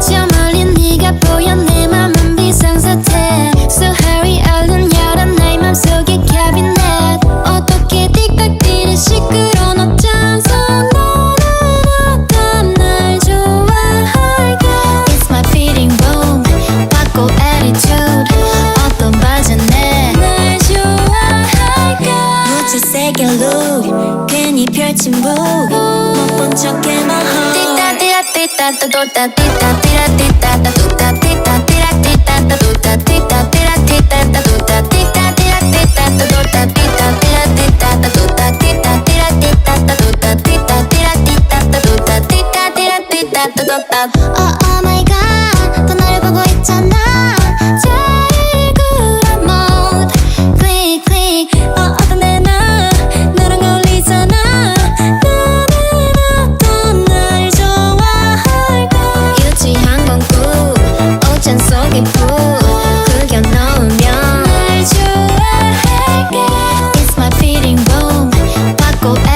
저 멀리 네가 보여 내 맘은 attitude 어떤 버전에 날 좋아할까? 무지 세게 look 괜히 펼친 book 못본 척해만 띠따 띠라 띠따 따도따 띠따 띠라 띠따 따도따 띠따 띠라 띠따 따도따 띠따 띠라 띠따 따도따 띠따 띠라 띠따 따도따 띠따 띠라 띠따 따도따 띠따 띠라 띠따 따도따 띠따 띠라 띠따 따도따 띠따 띠라 띠따 따도따 gold.